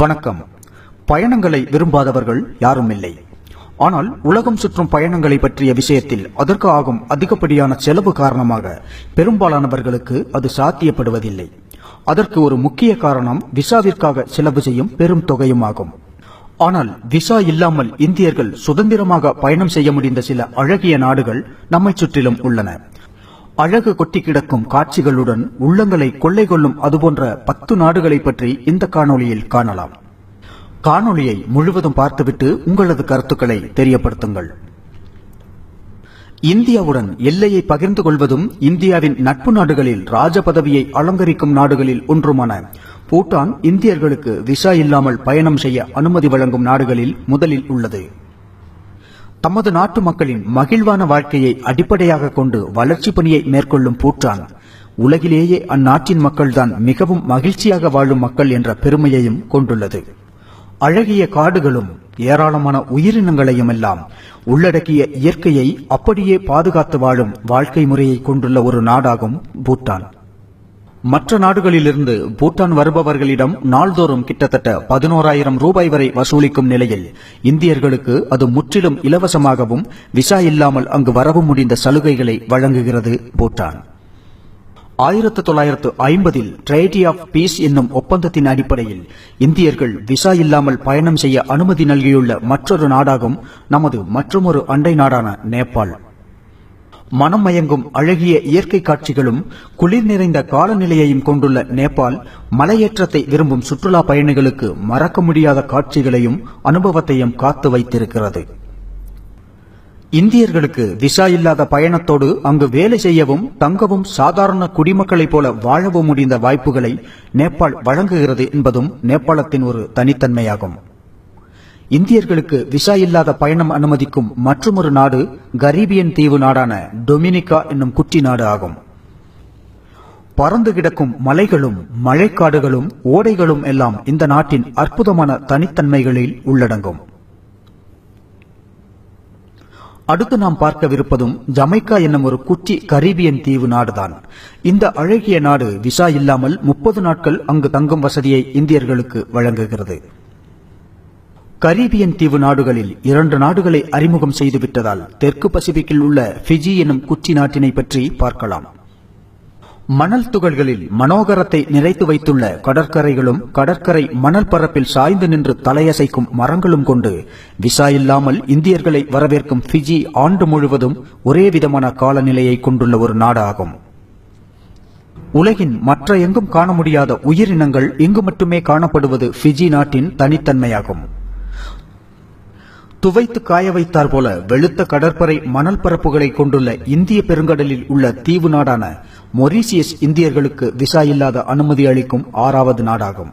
வணக்கம். பயணங்களை விரும்பாதவர்கள் யாரும் இல்லை. ஆனால் உலகம் சுற்றும் பயணங்களை பற்றிய விஷயத்தில் அதற்கு ஆகும் அதிகப்படியான செலவு காரணமாக பெரும்பாலானவர்களுக்கு அது சாத்தியப்படுவதில்லை. அதற்கு ஒரு முக்கிய காரணம் விசாவிற்காக செலவு செய்யும் பெரும் தொகையுமாகும். ஆனால் விசா இல்லாமல் இந்தியர்கள் சுதந்திரமாக பயணம் செய்ய முடிந்த சில அழகிய நாடுகள் நம்மை சுற்றிலும் உள்ளன. அழகு கொட்டி கிடக்கும் காட்சிகளுடன் உள்ளங்களை கொள்ளை கொள்ளும் அதுபோன்ற பத்து நாடுகளை பற்றி இந்த காணொளியில் காணலாம். காணொளியை முழுவதும் பார்த்துவிட்டு உங்களது கருத்துக்களை தெரியப்படுத்துங்கள். இந்தியாவுடன் எல்லையை பகிர்ந்து கொள்வதும் இந்தியாவின் நட்பு நாடுகளில் ராஜபதவியை அலங்கரிக்கும் நாடுகளில் ஒன்றுமான பூட்டான் இந்தியர்களுக்கு விசா இல்லாமல் பயணம் செய்ய அனுமதி வழங்கும் நாடுகளில் முதலில் உள்ளது. தமது நாட்டு மக்களின் மகிழ்வான வாழ்க்கையை அடிப்படையாக கொண்டு வளர்ச்சி பணியை மேற்கொள்ளும் பூட்டான் உலகிலேயே அந்நாட்டின் மக்கள்தான் மிகவும் மகிழ்ச்சியாக வாழும் மக்கள் என்ற பெருமையையும் கொண்டுள்ளது. அழகிய காடுகளும் ஏராளமான உயிரினங்களையும் எல்லாம் உள்ளடக்கிய இயற்கையை அப்படியே பாதுகாத்து வாழும் வாழ்க்கை முறையை கொண்டுள்ள ஒரு நாடாகும் பூட்டான். மற்ற நாடுகளிலிருந்து பூட்டான் வருபவர்களிடம் நாள்தோறும் கிட்டத்தட்ட பதினோராயிரம் ரூபாய் வரை வசூலிக்கும் நிலையில் இந்தியர்களுக்கு அது முற்றிலும் இலவசமாகவும் விசா இல்லாமல் அங்கு வரவும் முடிந்த சலுகைகளை வழங்குகிறது பூட்டான். ஆயிரத்து தொள்ளாயிரத்து ஐம்பதில் ட்ரைட்டி ஆஃப் பீஸ் என்னும் ஒப்பந்தத்தின் அடிப்படையில் இந்தியர்கள் விசா இல்லாமல் பயணம் செய்ய அனுமதி நல்கியுள்ள மற்றொரு நாடாகும் நமது மற்றொரு அண்டை நாடான நேபாள். மனம் மயங்கும் அழகிய இயற்கை காட்சிகளும் குளிர் நிறைந்த காலநிலையையும் கொண்டுள்ள நேபாள் மலையேற்றத்தை விரும்பும் சுற்றுலா பயணிகளுக்கு மறக்க முடியாத காட்சிகளையும் அனுபவத்தையும் காத்து வைத்திருக்கிறது. இந்தியர்களுக்கு விசா இல்லாத பயணத்தோடு அங்கு வேலை செய்யவும் தங்கவும் சாதாரண குடிமக்களைப் போல வாழவும் முடிந்த வாய்ப்புகளை நேபாள் வழங்குகிறது என்பதும் நேபாளத்தின் ஒரு தனித்தன்மையாகும். இந்தியர்களுக்கு விசா இல்லாத பயணம் அனுமதிக்கும் மற்றொரு நாடு கரீபியன் தீவு நாடான டொமினிகா என்னும் குட்டி நாடு ஆகும். பறந்து கிடக்கும் மலைகளும் மழைக்காடுகளும் ஓடைகளும் எல்லாம் இந்த நாட்டின் அற்புதமான தனித்தன்மைகளில் உள்ளடங்கும். அடுத்து நாம் பார்க்கவிருப்பதும் ஜமைக்கா என்னும் ஒரு குட்டி கரீபியன் தீவு நாடுதான். இந்த அழகிய நாடு விசா இல்லாமல் முப்பது நாட்கள் அங்கு தங்கும் வசதியை இந்தியர்களுக்கு வழங்குகிறது. கரீபியன் தீவு நாடுகளில் இரண்டு நாடுகளை அறிமுகம் செய்துவிட்டதால் தெற்கு பசிபிக்கில் உள்ள ஃபிஜி எனும் குச்சி நாட்டினை பற்றி பார்க்கலாம். மணல் துகள்களில் மனோகரத்தை நிறைத்து வைத்துள்ள கடற்கரைகளும் கடற்கரை மணல் பரப்பில் சாய்ந்து நின்று தலையசைக்கும் மரங்களும் கொண்டு விசா இல்லாமல் இந்தியர்களை வரவேற்கும் ஃபிஜி ஆண்டு முழுவதும் ஒரே விதமான காலநிலையை கொண்டுள்ள ஒரு நாடாகும். உலகின் மற்ற எங்கும் காண முடியாத உயிரினங்கள் இங்கு மட்டுமே காணப்படுவது ஃபிஜி நாட்டின் தனித்தன்மையாகும். துவைத்து காய வைத்தார் போல வெளுத்த கடற்பரை மணல் பரப்புகளை கொண்டுள்ள இந்திய பெருங்கடலில் உள்ள தீவு நாடான மொரீசியஸ் இந்தியர்களுக்கு விசா இல்லாத அனுமதி அளிக்கும் ஆறாவது நாடாகும்.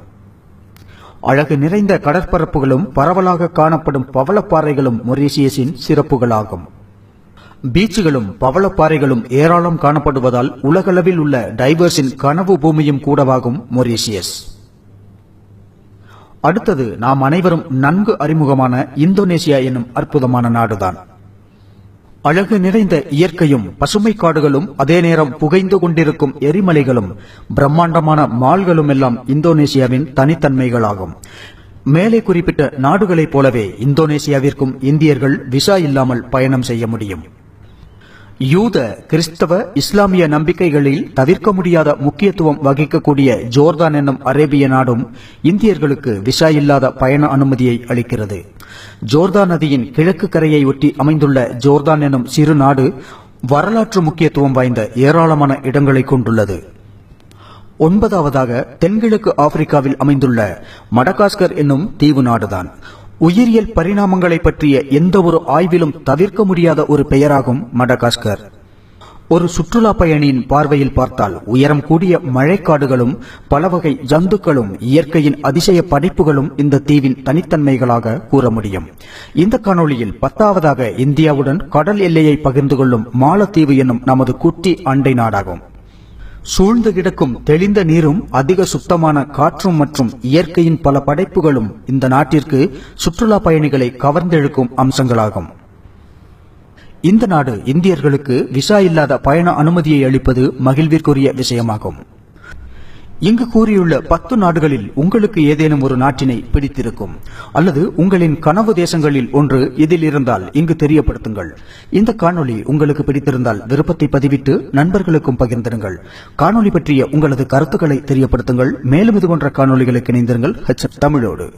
அழகு நிறைந்த கடற்பரப்புகளும் பரவலாக காணப்படும் பவளப்பாறைகளும் மொரீசியஸின் சிறப்புகளாகும். பீச்சுகளும் பவளப்பாறைகளும் ஏராளம் காணப்படுவதால் உலகளவில் உள்ள டைவர்ஸின் கனவு பூமியும் கூடவாகும் மொரீசியஸ். அடுத்தது நாம் அனைவரும் நன்கு அறிமுகமான இந்தோனேசியா என்னும் அற்புதமான நாடுதான். அழகு நிறைந்த இயற்கையும் பசுமை காடுகளும் அதே நேரம் புகைந்து கொண்டிருக்கும் எரிமலைகளும் பிரம்மாண்டமான மால்களும் எல்லாம் இந்தோனேசியாவின் தனித்தன்மைகளாகும். மேலே குறிப்பிட்ட நாடுகளைப் போலவே இந்தோனேசியாவிற்கும் இந்தியர்கள் விசா இல்லாமல் பயணம் செய்ய முடியும். யூத கிறிஸ்தவ இஸ்லாமிய நம்பிக்கைகளில் தவிர்க்க முடியாத முக்கியத்துவம் வகிக்கக்கூடிய ஜோர்தான் என்னும் அரேபிய நாடும் இந்தியர்களுக்கு விசா இல்லாத பயண அனுமதியை அளிக்கிறது. ஜோர்தான் நதியின் கிழக்கு கரையை ஒட்டி அமைந்துள்ள ஜோர்தான் என்னும் சிறு நாடு வரலாற்று முக்கியத்துவம் வாய்ந்த ஏராளமான இடங்களை கொண்டுள்ளது. ஒன்பதாவதாக தென்கிழக்கு ஆப்பிரிக்காவில் அமைந்துள்ள மடகாஸ்கர் என்னும் தீவு நாடுதான். உயிரியல் பரிணாமங்களை பற்றிய எந்த ஒரு ஆய்விலும் தவிர்க்க முடியாத ஒரு பெயராகும் மடகாஸ்கர். ஒரு சுற்றுலா பயணியின் பார்வையில் பார்த்தால் உயரம் கூடிய மழைக்காடுகளும் பல வகை ஜந்துக்களும் இயற்கையின் அதிசய படைப்புகளும் இந்த தீவின் தனித்தன்மைகளாக கூற முடியும். இந்த காணொளியில் பத்தாவதாக இந்தியாவுடன் கடல் எல்லையை பகிர்ந்து கொள்ளும் மாலத்தீவு என்னும் நமது குட்டி அண்டை நாடாகும். சூழ்ந்து கிடக்கும் தெளிந்த நீரும் அதிக சுத்தமான காற்றும் மற்றும் இயற்கையின் பல படைப்புகளும் இந்த நாட்டிற்கு சுற்றுலா பயணிகளை கவர்ந்தெழுக்கும் அம்சங்களாகும். இந்த நாடு இந்தியர்களுக்கு விசா இல்லாத பயண அனுமதியை அளிப்பது மகிழ்விற்குரிய விஷயமாகும். இங்கு கூறியுள்ள பத்து நாடுகளில் உங்களுக்கு ஏதேனும் ஒரு நாட்டினை பிடித்திருக்கும். அல்லது உங்களின் கனவு தேசங்களில் ஒன்று இதில் இருந்தால் இங்கு தெரியப்படுத்துங்கள். இந்த காணொளி உங்களுக்கு பிடித்திருந்தால் விருப்பத்தை பதிவிட்டு நண்பர்களுக்கும் பகிர்ந்திருங்கள். காணொளி பற்றிய உங்களது கருத்துக்களை தெரியப்படுத்துங்கள். மேலும் இது போன்ற காணொளிகளுக்கு இணைந்திருங்கள். ஹெச் தமிழோடு.